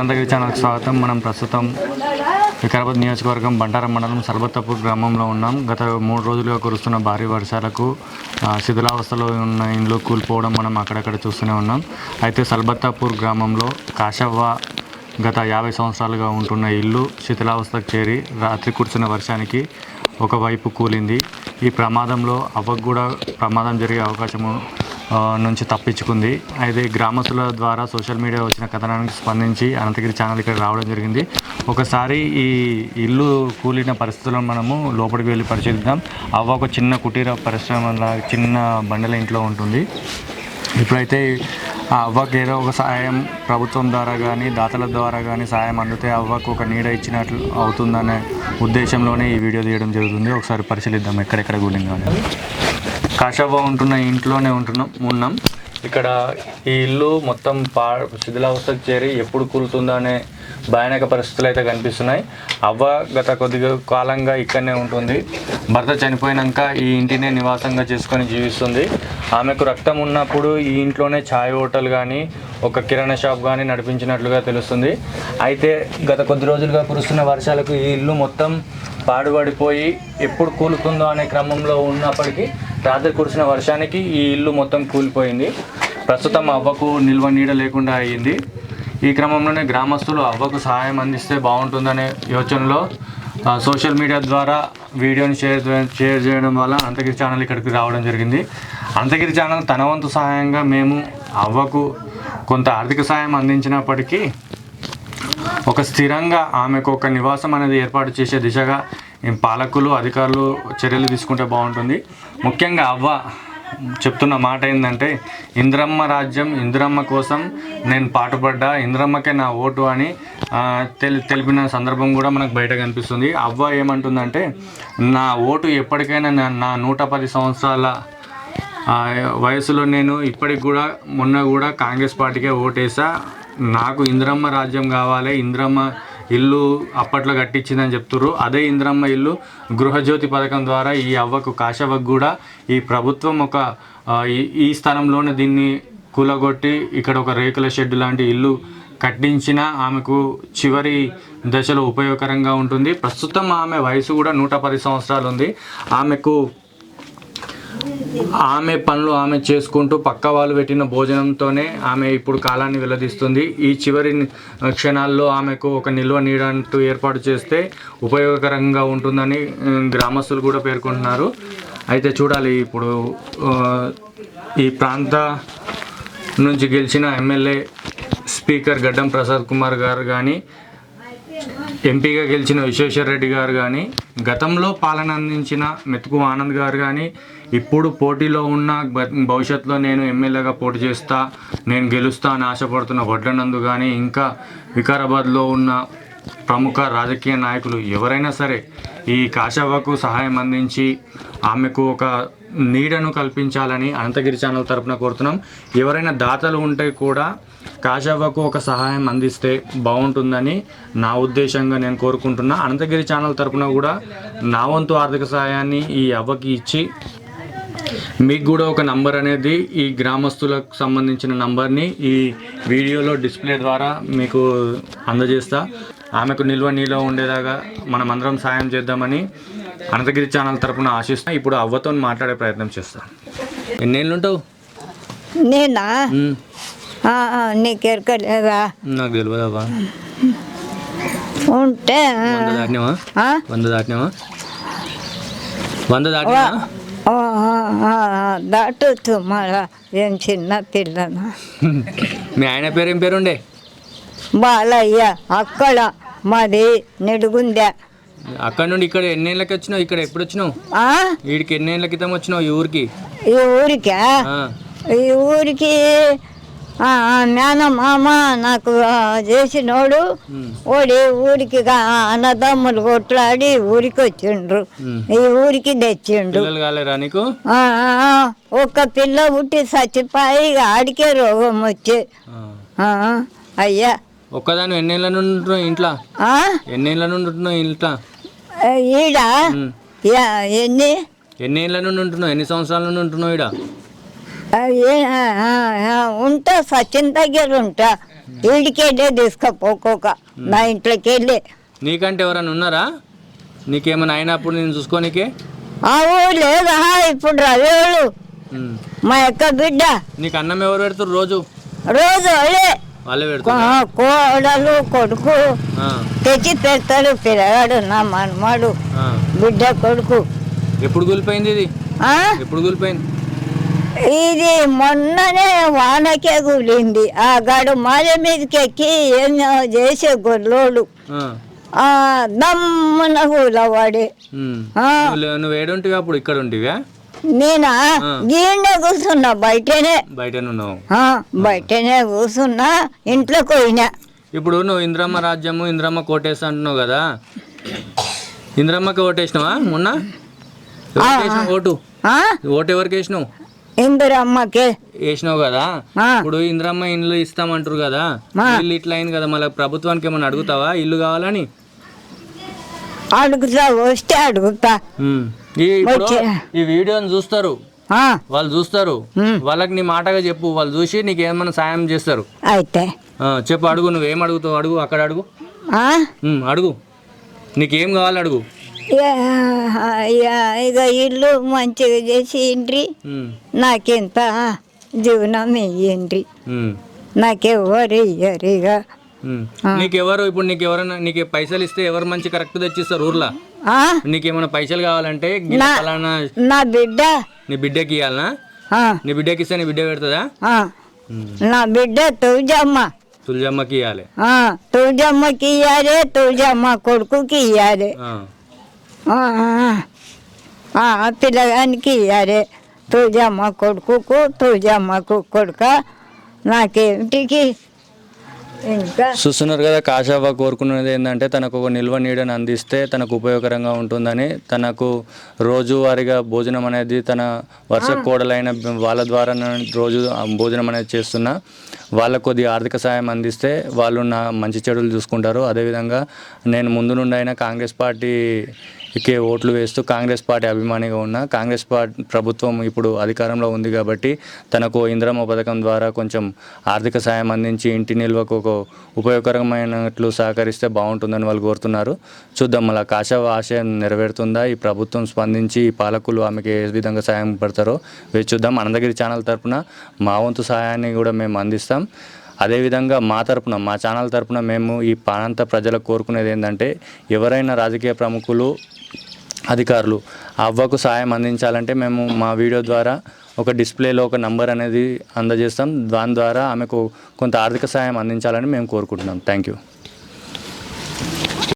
అనంతగిరి ఛానల్కి స్వాగతం. మనం ప్రస్తుతం వికారాబాద్ నియోజకవర్గం బంటారం మండలం సర్బత్తపూర్ గ్రామంలో ఉన్నాం. గత మూడు రోజులుగా కురుస్తున్న భారీ వర్షాలకు శిథిలావస్థలో ఉన్న ఇండ్లు కూలిపోవడం మనం అక్కడక్కడ చూస్తూనే ఉన్నాం. అయితే సల్బత్తాపూర్ గ్రామంలో కాశవ్వ గత యాభై సంవత్సరాలుగా ఉంటున్న ఇల్లు శిథిలావస్థకు చేరి రాత్రి కురిసిన వర్షానికి ఒకవైపు కూలింది. ఈ ప్రమాదంలో అవ్వకు కూడా ప్రమాదం జరిగే అవకాశము నుంచి తప్పించుకుంది. అయితే గ్రామస్తుల ద్వారా సోషల్ మీడియా వచ్చిన కథనానికి స్పందించి అనంతగిరి ఛానల్ ఇక్కడ రావడం జరిగింది. ఒకసారి ఈ ఇల్లు కూలిన పరిస్థితులను మనము లోపలికి వెళ్ళి పరిశీలిద్దాం. అవ్వ ఒక చిన్న కుటీర పరిశ్రమ చిన్న బండల ఇంట్లో ఉంటుంది. ఇప్పుడైతే ఆ అవ్వకి ఏదో ఒక సహాయం ప్రభుత్వం ద్వారా కానీ దాతల ద్వారా కానీ సహాయం అందితే అవ్వకు ఒక నీడ ఇచ్చినట్లు అవుతుందనే ఉద్దేశంలోనే ఈ వీడియో తీయడం జరుగుతుంది. ఒకసారి పరిశీలిద్దాం ఎక్కడెక్కడ కూలింగ్ కాషాబా ఉంటున్న ఇంట్లోనే ఉంటున్నాం ఉన్నాం. ఇక్కడ ఈ ఇల్లు మొత్తం పా శిథిలావస్థకు చేరి ఎప్పుడు కూలుతుందో అనే భయానక పరిస్థితులు అయితే కనిపిస్తున్నాయి. అవ్వ గత కొద్దిగా కాలంగా ఇక్కడనే ఉంటుంది. భర్త చనిపోయినాక ఈ ఇంటినే నివాసంగా చేసుకొని జీవిస్తుంది. ఆమెకు రక్తం ఉన్నప్పుడు ఈ ఇంట్లోనే ఛాయ్ హోటల్ కానీ ఒక కిరాణా షాప్ కానీ నడిపించినట్లుగా తెలుస్తుంది. అయితే గత కొద్ది రోజులుగా కురుస్తున్న వర్షాలకు ఈ ఇల్లు మొత్తం పాడుబడిపోయి ఎప్పుడు కూలుతుందో అనే క్రమంలో ఉన్నప్పటికీ రాత్రి కురిసిన వర్షానికి ఈ ఇల్లు మొత్తం కూలిపోయింది. ప్రస్తుతం అవ్వకు నిల్వ నీడ లేకుండా అయ్యింది ఈ క్రమంలోనే గ్రామస్తులు అవ్వకు సహాయం అందిస్తే బాగుంటుందనే యోచనలో సోషల్ మీడియా ద్వారా వీడియోని షేర్ షేర్ చేయడం వల్ల అంతగిరి ఛానల్ ఇక్కడికి రావడం జరిగింది. అంతగిరి ఛానల్ తన వంతు సహాయంగా మేము అవ్వకు కొంత ఆర్థిక సహాయం అందించినప్పటికీ ఒక స్థిరంగా ఆమెకు ఒక నివాసం అనేది ఏర్పాటు చేసే దిశగా పాలకులు అధికారులు చర్యలు తీసుకుంటే బాగుంటుంది. ముఖ్యంగా అవ్వ చెప్తున్న మాట ఏంటంటే ఇంద్రమ్మ రాజ్యం ఇంద్రమ్మ కోసం నేను పాటుపడ్డా ఇంద్రమ్మకే నా ఓటు అని తెలి తెలిపిన సందర్భం కూడా మనకు బయట కనిపిస్తుంది. అవ్వ ఏమంటుందంటే నా ఓటు ఎప్పటికైనా నా- నా నూట పది సంవత్సరాల వయసులో నేను ఇప్పటికి కూడా మొన్న కూడా కాంగ్రెస్ పార్టీకే ఓటేసా నాకు ఇంద్రమ్మ రాజ్యం కావాలి ఇంద్రమ్మ ఇల్లు అప్పట్లో కట్టించిందని చెప్తుర్రు. అదే ఇంద్రమ్మ ఇల్లు గృహజ్యోతి పథకం ద్వారా ఈ అవ్వకు కాశవ్వకు కూడా ఈ ప్రభుత్వం ఒక ఈ- ఈ స్థలంలోనే దీన్ని కూలగొట్టి ఇక్కడ ఒక రేకుల షెడ్ లాంటి ఇల్లు కట్టించిన ఆమెకు చివరి దశలో ఉపయోగకరంగా ఉంటుంది. ప్రస్తుతం ఆమె వయసు కూడా నూట పది సంవత్సరాలు ఉంది. ఆమెకు ఆమె పనులు ఆమె చేసుకుంటూ పక్క వాళ్ళు పెట్టిన భోజనంతోనే ఆమె ఇప్పుడు కాలాన్ని వెల్లదీస్తుంది. ఈ చివరి క్షణాల్లో ఆమెకు ఒక నిల్వ నీడంటూ ఏర్పాటు చేస్తే ఉపయోగకరంగా ఉంటుందని గ్రామస్తులు కూడా పేర్కొంటున్నారు. అయితే చూడాలి ఇప్పుడు ఈ ప్రాంత నుంచి గెలిచిన ఎమ్మెల్యే స్పీకర్ గడ్డం ప్రసాద్ కుమార్ గారు కానీ ఎంపీగా గెలిచిన విశ్వేశ్వర రెడ్డి గారు కానీ గతంలో పాలన అందించిన మెతుకు ఆనంద్ గారు కానీ ఇప్పుడు పోటీలో ఉన్న భవిష్యత్తులో నేను ఎమ్మెల్యేగా పోటీ చేస్తా నేను గెలుస్తా అని ఆశపడుతున్న వడ్లనందు కానీ ఇంకా వికారాబాద్లో ఉన్న ప్రముఖ రాజకీయ నాయకులు ఎవరైనా సరే ఈ కాశవ్వకు సహాయం అందించి ఆమెకు ఒక నీడను కల్పించాలని అనంతగిరి ఛానల్ తరపున కోరుతున్నాం. ఎవరైనా దాతలు ఉంటే కూడా కాశవ్వకు ఒక సహాయం అందిస్తే బాగుంటుందని నా ఉద్దేశంగా నేను కోరుకుంటున్నా. అనంతగిరి ఛానల్ తరపున కూడా నా వంతు ఆర్థిక సహాయాన్ని ఈ అవ్వకి ఇచ్చి మీకు కూడా ఒక నంబర్ అనేది ఈ గ్రామస్తులకు సంబంధించిన నంబర్ని ఈ వీడియోలో డిస్ప్లే ద్వారా మీకు అందజేస్తా. ఆమెకు నిల్వ నీలో ఉండేలాగా మనం అందరం సాయం చేద్దామని అనంతగిరి ఛానల్ తరపున ఆశిస్తా ఇప్పుడు అవ్వతో మాట్లాడే ప్రయత్నం చేస్తా. ఎన్నేళ్ళు ఉంటావు నేనా నీకు ఎరకలేదా నాకు తెలియదు ఉంటే వంద దాటినావా? వంద దాటినావా? దాటొచ్చు మళ్ళా ఏం చిన్న పిల్లనా? మీ ఆయన పేరు ఏం పేరు ఉండే బాలయ్య అక్కడ మాది నిడుగుందే అక్కడ నుండి ఇక్కడ ఎన్నేళ్ళకి వచ్చినావు? ఇక్కడ ఎప్పుడు వచ్చినావు? ఆ? వీడికి ఎన్నేళ్ళ క్రితం వచ్చినావు ఈ ఊరికి? ఈ ఊరికా? ఈ ఊరికి మేనమామ నాకు చేసినోడు ఓడి ఊరికి అన్నదమ్ములు కొట్లాడి ఊరికి వచ్చిండ్రు. ఈ ఊరికి తెచ్చిండు. ఒక్క పిల్ల పుట్టి చచ్చిపోయి ఆడికే రోగం వచ్చి. అయ్యా. ఒక్కదాని ఎన్నేళ్ళ నుండి ఇంట్లో? ఆ? ఎన్నేళ్ళ నుండి ఇంట్లో? ఈడ? ఎన్ని? ఎన్నేళ్ళ నుండి ఉంటున్నావు? ఎన్ని సంవత్సరాల నుండి ఉంటున్నావు ఈడ? ఉంటా సచిన్ దగ్గర ఉంటా. వీడికెళ్ళే తీసుకపోకోక. నా ఇంట్లోకి వెళ్ళి నీకంటే ఎవరైనా ఉన్నారా? నీకేమైనా అయినప్పుడు నేను చూసుకోనికే? ఆవు లేదా ఇప్పుడు రవేళ్ళు ఉమ్. మా యొక్క బిడ్డ. నీకు అన్నం ఎవరు పెడతారు రోజు? రోజు వాళ్ళే. వాళ్ళే పెడతారు కో- కోడలు కొడుకు. తెచ్చి పెడతాడు పిల్లగాడు నా మనమాడు. బిడ్డ కొడుకు. ఎప్పుడు కూలిపోయింది ఇది? ఎప్పుడు కూలిపోయింది ఇది మొన్ననే వానకే కూలింది. ఆ గడు మాల మీదకి ఎక్కి ఏం చేసే. ఆ. దమ్మున కూలవాడే. నువ్వు ఏడుంటివి అప్పుడు ఇక్కడ ఉంటివా? నేనా. గీండే కూర్చున్నా బయటనే. బయటనే కూర్చున్నా ఇంట్లోకి పోయినా. ఇప్పుడు నువ్వు ఇంద్రమ్మ రాజ్యము ఇంద్రమ్మ కోటేస్తా అంటున్నావు కదా. ఇంద్రమ్మకి ఓటేసినావా మొన్న? ఓటు? ఓటు ఎవరికి వేసినావు? ఇందిరమ్మకి వేసినావు కదా. ఇప్పుడు ఇంద్రమ్మ ఇల్లు ఇస్తామంటారు కదా. ఇల్లు ఇట్లా అయింది కదా మళ్ళీ ప్రభుత్వానికి ఏమైనా అడుగుతావా? ఇల్లు కావాలని? అడుగుతా వస్తే అడుగుతా. ఈ ఇప్పుడు వచ్చే. ఈ వీడియోని చూస్తారు. వాళ్ళు చూస్తారు. వాళ్ళకి నీ మాటగా చెప్పు. వాళ్ళు చూసి నీకు ఏమైనా సాయం చేస్తారు. అయితే. ఆ, చెప్పు అడుగు. నువ్వేం అడుగుతావు? అడుగు అక్కడ అడుగు. అడుగు. నీకేం కావాలి అడుగు. ఇక ఇల్లు మంచిగా చేసి ఉమ్, నాకింత జీవనం ఇయ్యండ్రి. ఉమ్, నాకెవ్వరు ఇయ్యరు ఇక. నీకెవరు ఇప్పుడు నీకు ఎవరైనా నీకు పైసలు ఇస్తే ఎవరు మంచి కరెక్ట్ తెచ్చిస్తారు ఊర్లో? నీకేమైనా పైసలు కావాలంటే నా- బిడ్డ. నీ బిడ్డకి ఇవ్వాలనా నీ బిడ్డకి ఇస్తే నీ బిడ్డ పెడుతుందా. నా బిడ్డ తుజమ్మ. తులజమ్మకి ఇవ్వాలి ఆ, తుజమ్మకి ఇయ్యాలి తుజమ్మ కొడుకుకి ఇయ్యాలి. పిల్లగానికి ఇయ్యాలి తుజమ్మ కొడుకుకు తుజమ్మకు కొడుక నాకేమిటికి? ఇంకా? చూస్తున్నారు కదా కాషాబా కోరుకున్నది ఏంటంటే తనకు ఒక నిల్వ నీడని అందిస్తే తనకు ఉపయోగకరంగా ఉంటుందని తనకు రోజువారీగా భోజనం అనేది తన వర్ష కోడలైన వాళ్ళ ద్వారా రోజు భోజనం అనేది చేస్తున్నా వాళ్ళకు కొద్ది ఆర్థిక సాయం అందిస్తే వాళ్ళు నా మంచి చెడులు చూసుకుంటారు. అదేవిధంగా నేను ముందు నుండి అయినా కాంగ్రెస్ కే ఓట్లు వేస్తూ కాంగ్రెస్ పార్టీ అభిమానిగా ఉన్నా కాంగ్రెస్ పార్టీ ప్రభుత్వం ఇప్పుడు అధికారంలో ఉంది కాబట్టి తనకు ఇంద్రమ్మ పథకం ద్వారా కొంచెం ఆర్థిక సాయం అందించి ఇంటి నిల్వకు ఒక ఉపయోగకరమైనట్లు సహకరిస్తే బాగుంటుందని వాళ్ళు కోరుతున్నారు. చూద్దాం మళ్ళీ కాషావ ఆశయం నెరవేరుతుందా? ఈ ప్రభుత్వం స్పందించి ఈ పాలకులు ఆమెకి ఏ విధంగా సాయం పడతారో వేచి చూద్దాం. అనంతగిరి ఛానల్ తరపున మా వంతు సహాయాన్ని కూడా మేము అందిస్తాం. అదేవిధంగా మా తరపున మా ఛానల్ తరపున మేము ఈ ప్రాంత ప్రజలకు కోరుకునేది ఏంటంటే ఎవరైనా రాజకీయ ప్రముఖులు అధికారులు ఆ అవ్వకు సాయం అందించాలంటే మేము మా వీడియో ద్వారా ఒక డిస్ప్లేలో ఒక నంబర్ అనేది అందజేస్తాం. దాని ద్వారా ఆమెకు కొంత ఆర్థిక సాయం అందించాలని మేము కోరుకుంటున్నాం. Thank you.